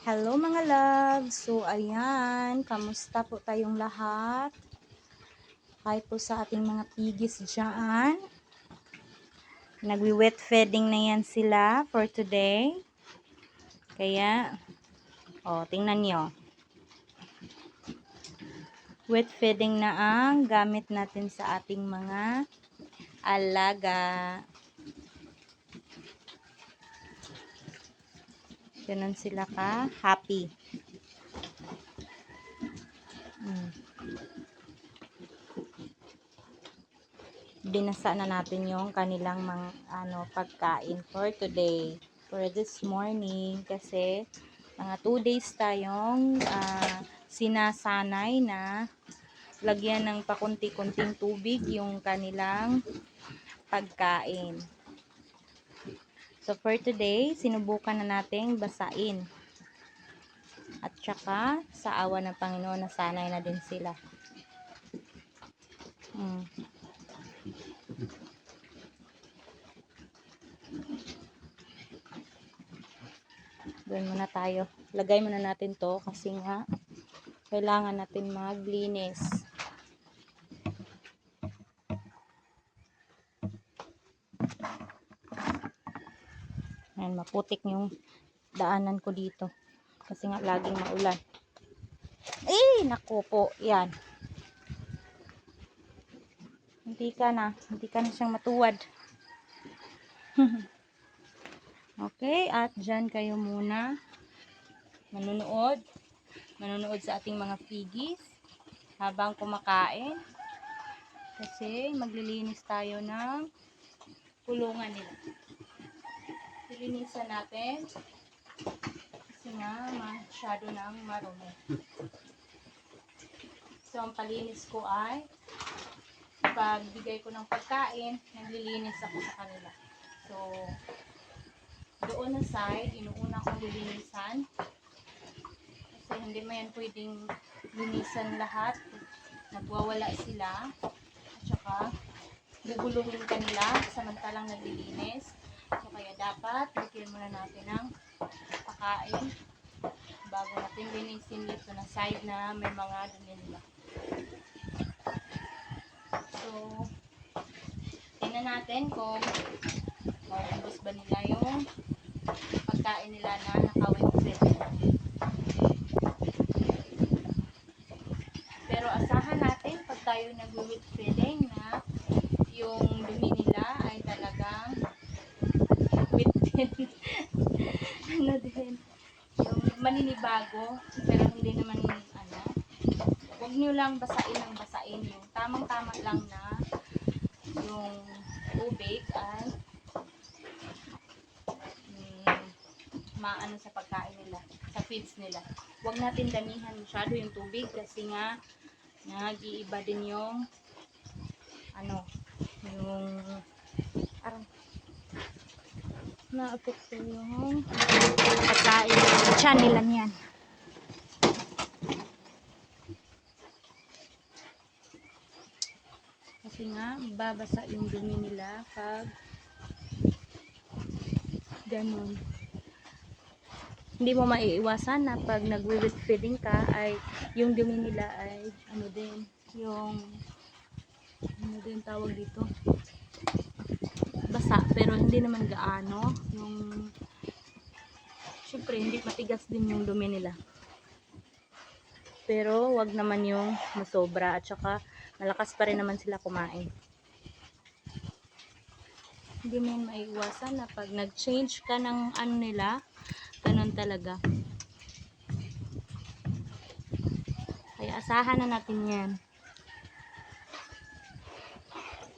Hello mga loves! So ayan, kamusta po tayong lahat? Kahit po sa ating mga pigis dyan. Nagwi-wet feeding na yan sila for today. Kaya, oh, tingnan nyo. Wet feeding na ang gamit natin sa ating mga alaga. Ganun sila ka happy. Mm. Binasa na natin yung kanilang mga ano pagkain for today. For this morning kasi mga 2 days tayong ah, sinasanay na lagyan ng pakunti-kunting tubig yung kanilang pagkain. So, for today, sinubukan na nating basain. At saka, sa awa ng Panginoon, nasanay na din sila. Mm. Doon muna tayo. Lagay muna natin to kasi nga, kailangan natin maglinis. Ayan, maputik yung daanan ko dito. Kasi nga laging maulan. Eh, naku po. Yan. Hindi ka na. Hindi ka na siyang matuwad. okay, at dyan kayo muna. Manunood. Manunood sa ating mga piggies. Habang kumakain. Kasi maglilinis tayo ng kulungan nila linisan natin kasi nga masyado nang marumi. So, ang palinis ko ay pagbigay ko ng pagkain, naglilinis ako sa kanila. So, doon na side, inuuna kong lilinisan kasi hindi mo yan pwedeng linisan lahat. Nagwawala sila at saka guguluhin kanila samantalang naglilinis. Kaya dapat bigyan muna natin ng pakain bago natin linisin dito na side na may mga dumi nila. So, tingnan natin kung maubos ba nila yung pagkain nila na nakawin Pero asahan natin pag tayo nag-wheat feeding na yung dumi nila ay talagang wheat din. ano din. Yung maninibago. Pero hindi naman ano. Huwag nyo lang basain ng basain. Yung tamang-tama lang na yung tubig ay mm, maano sa pagkain nila, sa feeds nila. Huwag natin damihan masyado yung tubig kasi nga nag-iiba din yung ano, yung arang na-apekto yung pagkain siya nila niyan. Kasi nga, babasa yung dumi nila pag ganun. Hindi mo maiiwasan na pag nag-wheat feeding ka ay yung dumi nila ay ano din, yung ano din tawag dito basa pero hindi naman gaano yung syempre hindi matigas din yung dumi nila pero wag naman yung masobra at saka malakas pa rin naman sila kumain hindi mo yan maiiwasan na pag nag-change ka ng ano nila ganun talaga kaya asahan na natin yan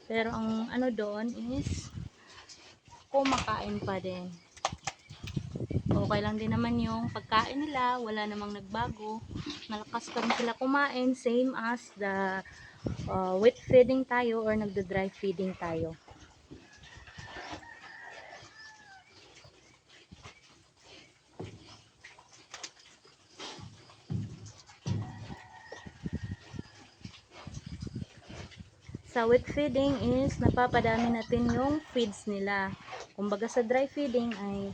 pero ang ano doon is kumakain pa din. Okay lang din naman yung pagkain nila, wala namang nagbago. Malakas pa rin sila kumain, same as the uh, wet feeding tayo or nagda-dry feeding tayo. Sa wet feeding is napapadami natin yung feeds nila. Kumbaga sa dry feeding ay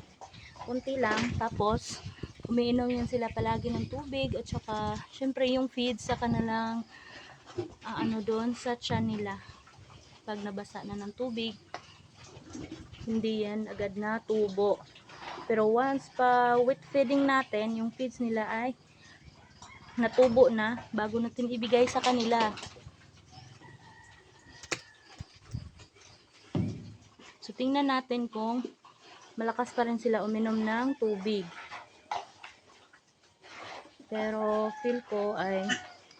kunti lang tapos umiinom yan sila palagi ng tubig at saka syempre yung feed sa kanilang ah, ano doon sa tiyan nila. Pag nabasa na ng tubig hindi yan agad na tubo. Pero once pa wet feeding natin yung feeds nila ay natubo na bago natin ibigay sa kanila. So tingnan natin kung malakas pa rin sila uminom ng tubig. Pero feel ko ay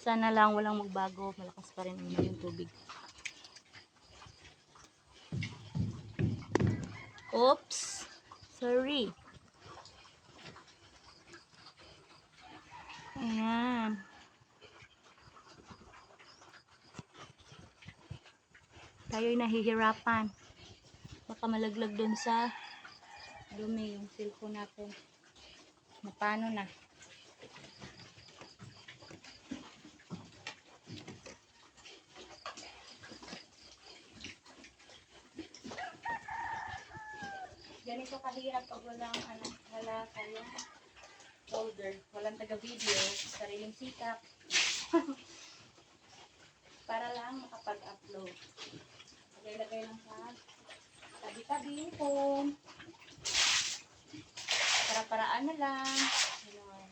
sana lang walang magbago. Malakas pa rin yung tubig. Oops. Sorry. Ayan. Tayo'y nahihirapan. Baka malaglag dun sa dumi yung cellphone natin. Na paano na? Ganito kahirap pag walang ano, wala kayong folder, walang taga-video, sariling sikap. Para lang makapag-upload. Lagay-lagay lang sa tabi-tabi phone. Para-paraan na lang. Ganun.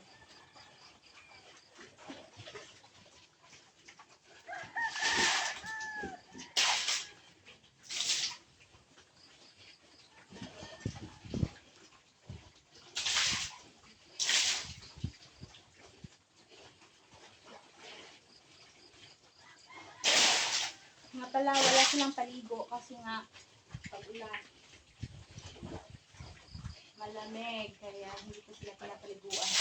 Nga pala, wala silang paligo kasi nga pag ulan. Malamig, kaya hindi ko sila pinapaliguan.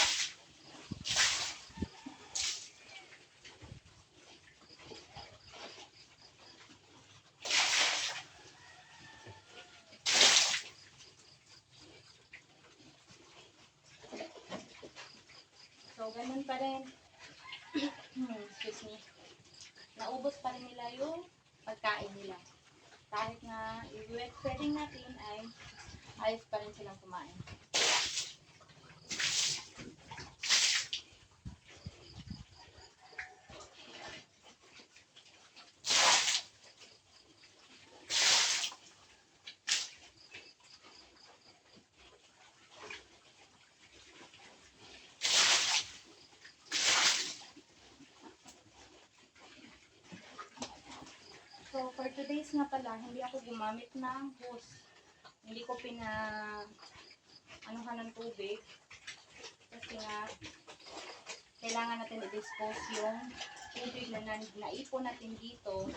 So, ganun pa rin. Hmm, Excuse me naubos pa rin nila yung pagkain nila. Kahit na i-wet feeding natin ay ayos pa rin silang kumain. So, for today's nga pala, hindi ako gumamit ng hose. Hindi ko pina anuhan ng tubig. Kasi nga, kailangan natin i-dispose yung tubig na na- naipon natin dito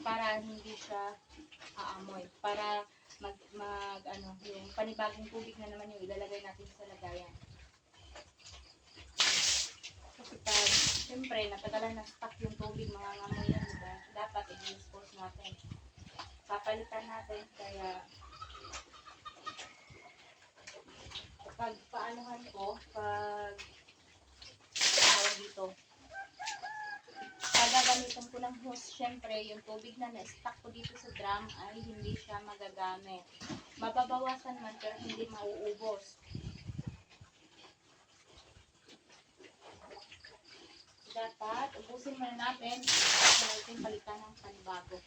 para hindi siya aamoy. Para mag, mag ano, yung panibagong tubig na naman yung ilalagay natin sa lagayan. Kasi pag, siyempre, natagalan na stuck yung tubig, mga ngamoy i-dispose natin. Papalitan natin, kaya pag paanuhan ko, pag tawag dito, gagamitan ko ng hose, syempre, yung tubig na na-stuck ko dito sa drum ay hindi siya magagamit. Mababawasan man, pero hindi mauubos. Dapat ubusin muna natin at natin palitan ng panibago.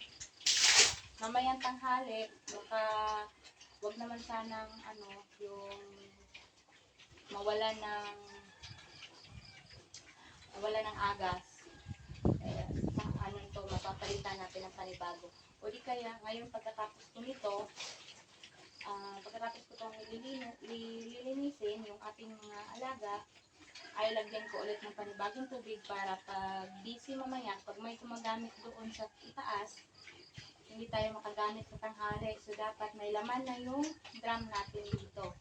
Mamayang tanghali, baka wag naman sanang ano, yung mawala ng mawala ng agas. Eh, sa- ano to, mapapalitan natin ng panibago. O di kaya, ngayon pagkatapos ko nito, ah, pagkatapos ko itong lilin- lilinisin, yung ating mga alaga, ay lagyan ko ulit ng panibagong tubig para pag busy mamaya, pag may gumagamit doon sa itaas, hindi tayo makagamit sa tanghali. So, dapat may laman na yung drum natin dito.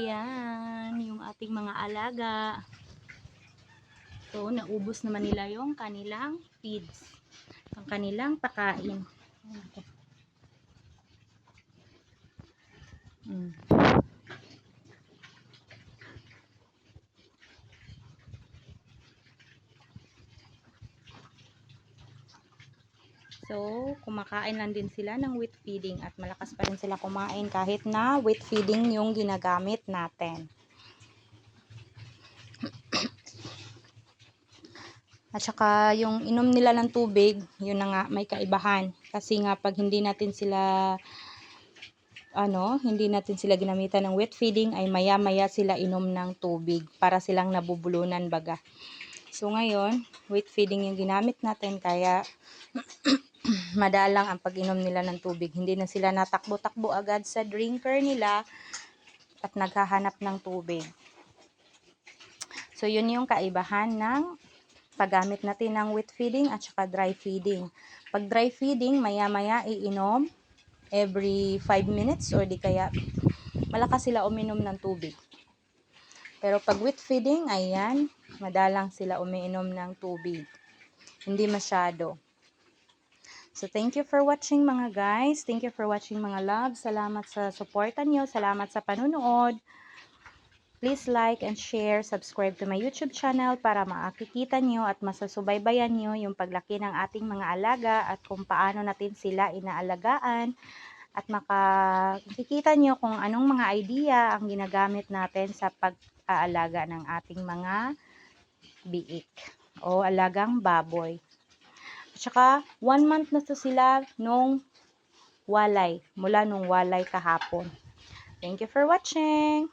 Ayan, yung ating mga alaga. So, naubos naman nila yung kanilang feeds. Ang kanilang pakain. Ayan So, kumakain lang din sila ng wheat feeding at malakas pa rin sila kumain kahit na wheat feeding yung ginagamit natin. At saka yung inom nila ng tubig, yun na nga may kaibahan. Kasi nga pag hindi natin sila ano, hindi natin sila ginamitan ng wet feeding ay maya-maya sila inom ng tubig para silang nabubulunan baga. So ngayon, wet feeding yung ginamit natin kaya madalang ang pag-inom nila ng tubig. Hindi na sila natakbo-takbo agad sa drinker nila at naghahanap ng tubig. So yun yung kaibahan ng paggamit natin ng wet feeding at saka dry feeding. Pag dry feeding, maya-maya iinom every 5 minutes or di kaya malakas sila uminom ng tubig. Pero pag wet feeding, ayan, madalang sila umiinom ng tubig. Hindi masyado. So, thank you for watching mga guys. Thank you for watching mga love. Salamat sa suporta nyo. Salamat sa panunood. Please like and share, subscribe to my YouTube channel para makikita nyo at masasubaybayan nyo yung paglaki ng ating mga alaga at kung paano natin sila inaalagaan at makikita nyo kung anong mga idea ang ginagamit natin sa pag-aalaga ng ating mga biik o alagang baboy. At saka, one month na to sila nung walay, mula nung walay kahapon. Thank you for watching!